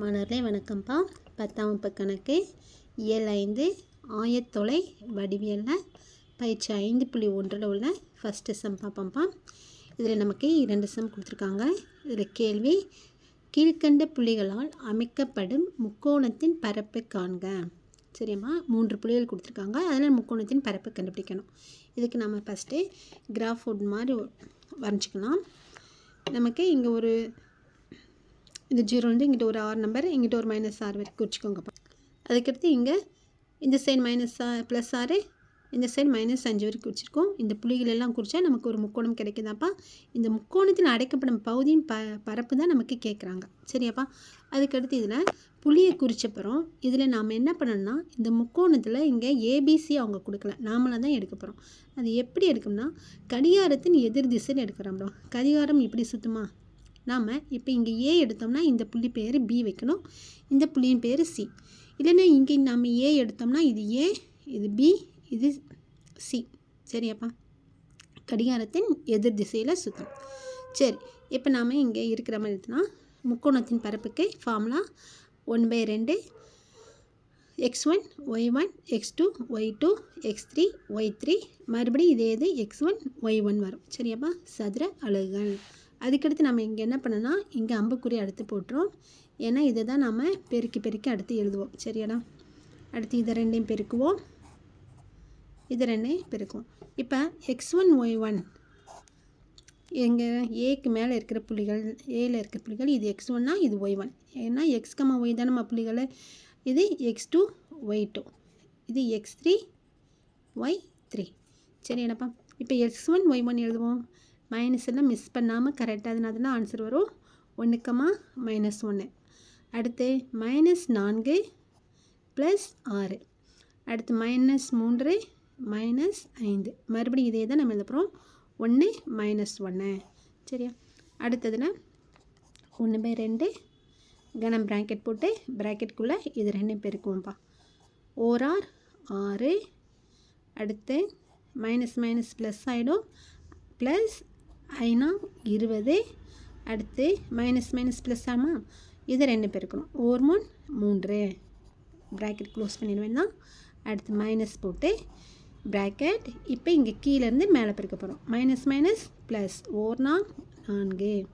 மாணவர்களே வணக்கம்ப்பா. பத்தாம் வகுப்பு கணக்கு இயல் ஐந்து ஆயத்தொலை வடிவியலில் பயிற்சி ஐந்து புள்ளி ஒன்றில் உள்ள ஃபஸ்ட்டு சம் பார்ப்போம்ப்பா இதில் நமக்கு இரண்டு சம் கொடுத்துருக்காங்க. இதில் கேள்வி கீழ்கண்ட புள்ளிகளால் அமைக்கப்படும் முக்கோணத்தின் பரப்பு காண்க. சரிம்மா? மூன்று புள்ளிகள் கொடுத்துருக்காங்க. அதில் முக்கோணத்தின் பரப்பு கண்டுபிடிக்கணும். இதுக்கு நம்ம ஃபஸ்ட்டு கிராஃப் ஃபுட் மாதிரி வரைஞ்சிக்கலாம். நமக்கு இங்கே ஒரு இந்த ஜீரோ வந்து இங்கிட்ட ஒரு ஆறு நம்பர் இங்கிட்ட ஒரு மைனஸ் ஆறு வரைக்கும் குறிச்சிக்கோங்கப்பா அதுக்கடுத்து இங்கே இந்த சைடு மைனஸ் ஆ ப்ளஸ் ஆறு இந்த சைடு மைனஸ் அஞ்சு வரைக்கும் குறிச்சிருக்கோம் இந்த புள்ளிகள் எல்லாம் குறித்தா நமக்கு ஒரு முக்கோணம் கிடைக்குதாப்பா. இந்த முக்கோணத்தில் அடைக்கப்படும் பகுதியின் ப பரப்பு தான் நமக்கு கேட்குறாங்க. சரியாப்பா? அதுக்கடுத்து இதில் புளியை குறிச்சப்புறம் இதில் நாம் என்ன பண்ணணும்னா இந்த முக்கோணத்தில் இங்கே ஏபிசி அவங்க கொடுக்கல. நாமளாக தான் எடுக்க போகிறோம் அது எப்படி எடுக்கணும்னா கடிகாரத்தின் எதிர் திசையில் எடுக்கிறோம் கடிகாரம் இப்படி சுற்றுமா நாம் இப்போ இங்கே ஏ எடுத்தோம்னா இந்த புள்ளி பேர் பி வைக்கணும். இந்த புள்ளியின் பேர் சி இல்லைன்னா இங்கே நம்ம ஏ எடுத்தோம்னா இது ஏ இது பி இது சி சரியாப்பா? கடிகாரத்தின் எதிர் திசையில் சுத்தம். சரி இப்போ நாம் இங்கே இருக்கிற மாதிரி எடுத்தோம்னா முக்கோணத்தின் பரப்புக்கு ஃபார்முலா ஒன் பை ரெண்டு x one y one x two y two x three y three மறுபடியும் இதே இது எக்ஸ் ஒன் ஒய் ஒன் வரும். சரியாப்பா? சதுர அலகுகள். அதுக்கடுத்து நம்ம இங்கே என்ன பண்ணோன்னா இங்கே அம்புக்குறி அடுத்து போட்டுரும். ஏன்னா இதை தான் நம்ம பெருக்கி பெருக்கி அடுத்து எழுதுவோம். சரியாடா? அடுத்து இதை ரெண்டையும் பெருக்குவோம். இது ரெண்டையும் பெருக்குவோம். இப்போ எக்ஸ் ஒன் ஒய் ஒன் எங்கள் ஏக்கு மேலே இருக்கிற புள்ளிகள் ஏயில் இருக்கிற புள்ளிகள் இது எக்ஸ் ஒன்னா இது ஒய் ஒன் ஏன்னா எக்ஸ் கம்மா ஒய் தான் நம்ம புள்ளிகள். இது எக்ஸ் டூ ஒய் டூ இது எக்ஸ் த்ரீ ஒய் த்ரீ சரி என்னப்பா? இப்போ எக்ஸ் ஒன் ஒய் ஒன் எழுதுவோம். மைனஸ் எல்லாம் மிஸ் பண்ணாமல் கரெக்டாக அதனால தான் ஆன்சர் வரும். ஒன்றுக்கமா மைனஸ் ஒன்று அடுத்து மைனஸ் நான்கு ப்ளஸ் ஆறு. அடுத்து மைனஸ் மூன்று மைனஸ் ஐந்து. மறுபடியும் இதே தான் நம்ம எழுதுகிறோம் ஒன்று மைனஸ் ஒன்று சரியா? அடுத்ததில் ஒன்று பை ரெண்டு கனம் ப்ராக்கெட் போட்டு ப்ராக்கெட்டுக்குள்ளே இது ரெண்டும் பெருக்குவோம்ப்பா. ஓரார் ஆறு அடுத்து மைனஸ் மைனஸ் ப்ளஸ் ஆகிடும் ப்ளஸ் ஐநா இருபது அடுத்து மைனஸ் மைனஸ் ப்ளஸ் ஆமா? இதை ரெண்டு பெருக்கணும் ஓர் மூணு மூன்று. ப்ராக்கெட் க்ளோஸ் பண்ணிடுவேன் தான் அடுத்து மைனஸ் போட்டு ப்ராக்கெட் இப்போ இங்கே கீழேருந்து மேலே பெருக்க போகிறோம் மைனஸ் மைனஸ் ப்ளஸ் ஓர் நாங் நான்கு.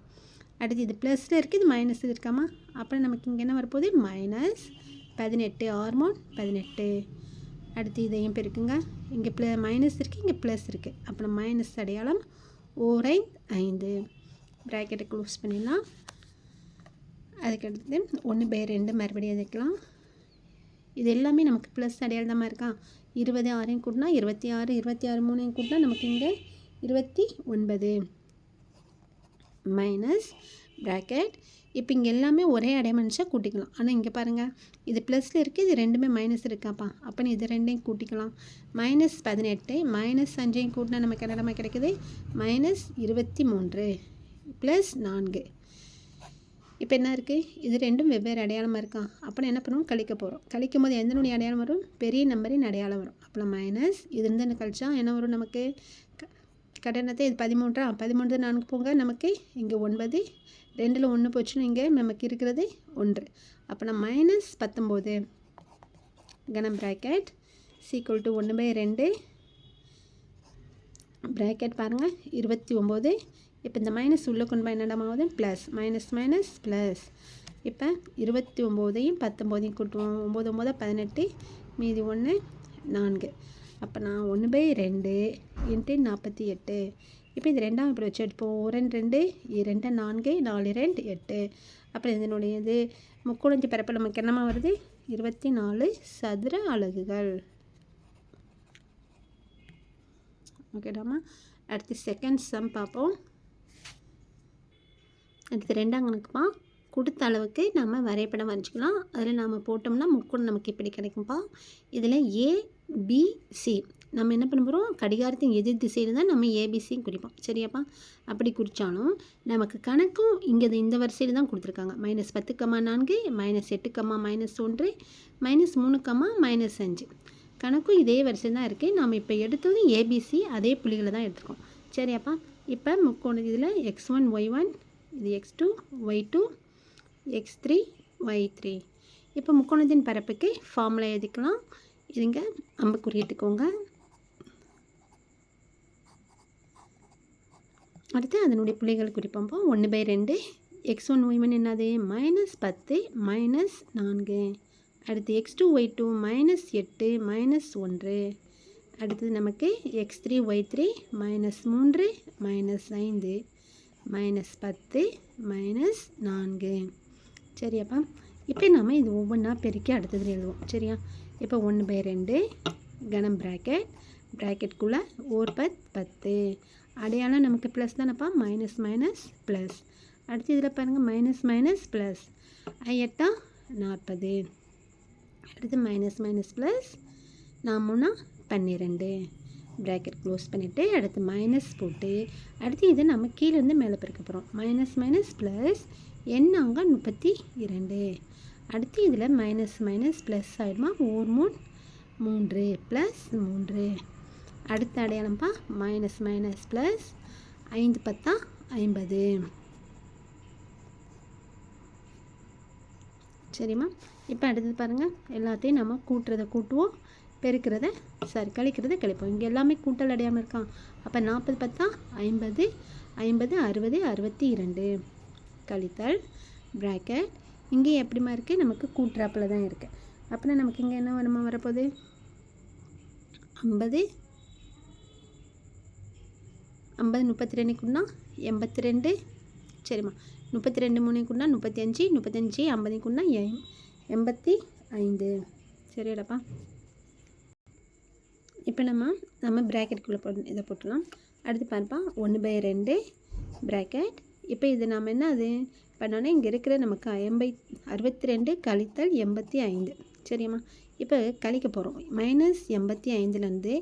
அடுத்து இது ப்ளஸில் இருக்குது இது மைனஸ் இருக்காமா? அப்புறம் நமக்கு இங்கே என்ன வரப்போகுது? மைனஸ் பதினெட்டு. ஹார்மோன் பதினெட்டு. அடுத்து இதையும் பெருக்குங்க. இங்கே ப்ள மைனஸ் இருக்குது இங்கே ப்ளஸ் இருக்குது அப்புறம் மைனஸ் அடையாளம் ஓரை ஐந்து. ப்ராக்கெட்டை க்ளோஸ் பண்ணிடலாம். அதுக்கடுத்து ஒன்று பை ரெண்டு மறுபடியும் அதுக்கலாம் இது எல்லாமே நமக்கு ப்ளஸ் அடையாளமாக இருக்கா? இருபது ஆறையும் கூட்டினா இருபத்தி ஆறு இருபத்தி ஆறு மூணையும் கூட்டினா நமக்கு இங்கே இருபத்தி ஒன்பது. மைனஸ் ப்ராக்கெட் இப்போ இங்கே எல்லாமே ஒரே அடைமனுஷா கூட்டிக்கலாம். ஆனால் இங்கே பாருங்கள் இது ப்ளஸில் இருக்குது இது ரெண்டுமே மைனஸ் இருக்காப்பா. அப்போ நீ இது ரெண்டையும் கூட்டிக்கலாம். மைனஸ் பதினெட்டு மைனஸ் அஞ்சையும் கூட்டினா நமக்கு என்னடமா கிடைக்குது? மைனஸ் இருபத்தி மூன்று ப்ளஸ் நான்கு. இப்போ என்ன இருக்குது இது ரெண்டும் வெவ்வேறு அடையாளமாக இருக்கா? அப்போ என்ன பண்ணுவோம்? கழிக்க போகிறோம் கழிக்கும் போது எந்த அடையாளம் வரும்? பெரிய நம்பரின் அடையாளம் வரும். அப்போ மைனஸ் இது இருந்து கழிச்சா? என்ன வரும் நமக்கு? கடனத்தை இது பதிமூன்றா? பதிமூன்று நான்கு போங்க. நமக்கு இங்கே ஒன்பது ரெண்டில் ஒன்று போச்சுன்னு இங்கே நமக்கு இருக்கிறது ஒன்று. அப்போ நான் மைனஸ் பத்தொம்போது. கனம் ப்ராக்கெட் சீக்குவல் டு ஒன்று பை ரெண்டு. ப்ராக்கெட் பாருங்கள் இருபத்தி ஒம்பது. இப்போ இந்த மைனஸ் உள்ளே கொண்டு போய் என்னடமாவது ப்ளஸ் மைனஸ் மைனஸ் ப்ளஸ் இப்போ இருபத்தி ஒம்போதையும் பத்தொம்போதையும் கூட்டுவோம். ஒம்பது ஒம்பது பதினெட்டு. மீதி ஒன்று நான்கு. அப்போ நான் ஒன்று பை ரெண்டு. இன்ட்டு நாற்பத்தி எட்டு. இப்போ இந்த ரெண்டாம் இப்படி வச்சு எடுப்போம். ரெண்டு ரெண்டு இரண்டு நான்கு நாலு ரெண்டு எட்டு. அப்புறம் இதனுடைய இது முக்கோணஞ்சி பரப்பு நமக்கு என்னமா வருது? இருபத்தி நாலு சதுர அலகுகள். ஓகேடாமா அடுத்து செகண்ட் சம் பார்ப்போம். அடுத்து ரெண்டாம் கணக்குப்பா. கொடுத்த அளவுக்கு நம்ம வரைபடம் வரைஞ்சிக்கலாம். அதில் நாம் போட்டோம்னா முக்கோணம் நமக்கு இப்படி கிடைக்கும்ப்பா இதில் ஏ பி சி நம்ம என்ன பண்ண போகிறோம் கடிகாரத்தின் எதிர் திசையில் தான் நம்ம ஏபிசியும் குறிப்போம் சரியாப்பா? அப்படி குறித்தாலும் நமக்கு கணக்கும் இங்கே இந்த வரிசையில் தான் கொடுத்துருக்காங்க. மைனஸ் பத்து கம்மா நான்கு மைனஸ் எட்டு கம்மா மைனஸ் ஒன்று மைனஸ் மூணு கம்மா மைனஸ் அஞ்சு. கணக்கும் இதே வரிசையில் தான் இருக்குது நாம் இப்போ எடுத்தது ஏபிசி அதே புள்ளிகளை தான் எடுத்துருக்கோம். சரியாப்பா? இப்போ முக்கோண இதில் எக்ஸ் ஒன் ஒய் ஒன் இது x two y two x three y three இப்போ முக்கோணத்தின் பரப்புக்கு ஃபார்முலா எழுதிக்கலாம். இதுங்க அம்புக்குறி எடுத்துக்கோங்க அடுத்து அதனுடைய புள்ளிகள் குறிப்போம். ஒன்று பை ரெண்டு. எக்ஸ் ஒன் ஒய் ஒன் என்னது? மைனஸ் பத்து மைனஸ் நான்கு. அடுத்து x two y two minus எட்டு மைனஸ் ஒன்று. அடுத்தது நமக்கு x three y three minus மூன்று மைனஸ் ஐந்து மைனஸ் பத்து மைனஸ் நான்கு. சரியாப்பா. இப்போ நம்ம இது ஒவ்வொன்றா பெருக்கி அடுத்தது எழுதுவோம். சரியா? இப்போ ஒன்று பை ரெண்டு கனம் ப்ராக்கெட் ப்ராக்கெட்குள்ளே ஓர் பத் பத்து. அடையாளம் நமக்கு ப்ளஸ் தானேப்பா? மைனஸ் மைனஸ் ப்ளஸ் அடுத்து இதில் பாருங்கள் மைனஸ் மைனஸ் ப்ளஸ் ஐயட்டா நாற்பது. அடுத்து மைனஸ் மைனஸ் ப்ளஸ் நாமுன்னா பன்னிரெண்டு. ப்ராக்கெட் க்ளோஸ் பண்ணிவிட்டு அடுத்து மைனஸ் போட்டு அடுத்து இதை நம்ம கீழேருந்து மேலே பிறக்க போகிறோம் மைனஸ் மைனஸ் ப்ளஸ் எண்ணாங்க முப்பத்தி இரண்டு. அடுத்து இதில் மைனஸ் மைனஸ் ப்ளஸ் ஆகிடுமா ஓர் மூணு மூன்று ப்ளஸ் மூன்று. அடுத்த அடையாளம்ப்பா மைனஸ் மைனஸ் ப்ளஸ் ஐந்து பத்தா ஐம்பது. சரிம்மா இப்போ அடுத்தது பாருங்கள் எல்லாத்தையும் நம்ம கூட்டுறதை கூட்டுவோம் பெருக்கிறத சாரி கழிக்கிறத கழிப்போம். இங்கே எல்லாமே கூட்டல் அடையாமல் இருக்கான் அப்போ நாற்பது பத்தா ஐம்பது ஐம்பது அறுபது அறுபத்தி இரண்டு. கழித்தல் ப்ராக்கெட் இங்கே எப்படிமா இருக்குது நமக்கு கூட்டுறாப்பில் தான் இருக்குது அப்படின்னா நமக்கு இங்கே என்ன வருமா வரப்போகுது? ஐம்பது ஐம்பது முப்பத்தி ரெண்டுக்குன்னா எண்பத்தி ரெண்டு சரிம்மா. முப்பத்தி ரெண்டு மூணுக்குன்னா முப்பத்தி அஞ்சு முப்பத்தஞ்சு ஐம்பதுக்குன்னா எம் எண்பத்தி ஐந்து சரியாடாப்பா. இப்போ நம்ம நம்ம ப்ராக்கெட்டுக்குள்ளே போட்டு இதை போட்டுடலாம் அடுத்து பாருப்பா ஒன்று பை ரெண்டு ப்ராக்கெட் இப்போ இது நாம் என்ன அது பண்ணோன்னே இங்கே இருக்கிற நமக்கு எண்பை அறுபத்தி ரெண்டு கழித்தல் எண்பத்தி ஐந்து சரியாம்மா இப்போ கழிக்க போகிறோம் மைனஸ் எண்பத்தி ஐந்துலேருந்து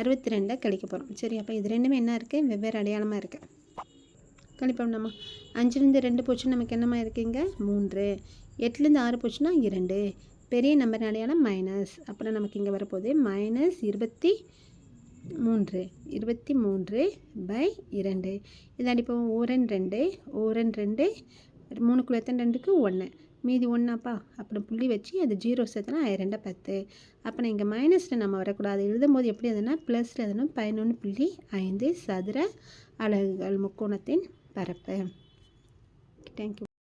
அறுபத்தி ரெண்டை கழிக்க போகிறோம் சரி அப்போ இது ரெண்டுமே என்ன இருக்குது வெவ்வேறு அடையாளமாக இருக்குது கழிப்போம்னாம்மா அஞ்சுலேருந்து ரெண்டு போச்சுன்னா நமக்கு என்னம்மா இருக்குங்க மூன்று. எட்டுலேருந்து ஆறு போச்சுன்னா இரண்டு. பெரிய நம்பர் அடையாளம் மைனஸ் அப்புறம் நமக்கு இங்கே வரப்போகுது. மைனஸ் இருபத்தி மூன்று. இருபத்தி மூன்று பை இரண்டு. இதை அடிப்போம் ஓரன் ரெண்டு ஓரன் ரெண்டு மூணு எத்தனை ரெண்டுக்கு? ஒன்று மீதி ஒன்றாப்பா அப்புறம் புள்ளி வச்சு அது ஜீரோ சேர்த்தனா ரெண்டை பத்து. அப்போ இங்கே மைனஸில் நம்ம வரக்கூடாது. எழுதும் போது எப்படி எதுனா ப்ளஸில் எதுனா பதினொன்று புள்ளி ஐந்து சதுர அலகுகள் முக்கோணத்தின் பரப்பு. தேங்க்யூ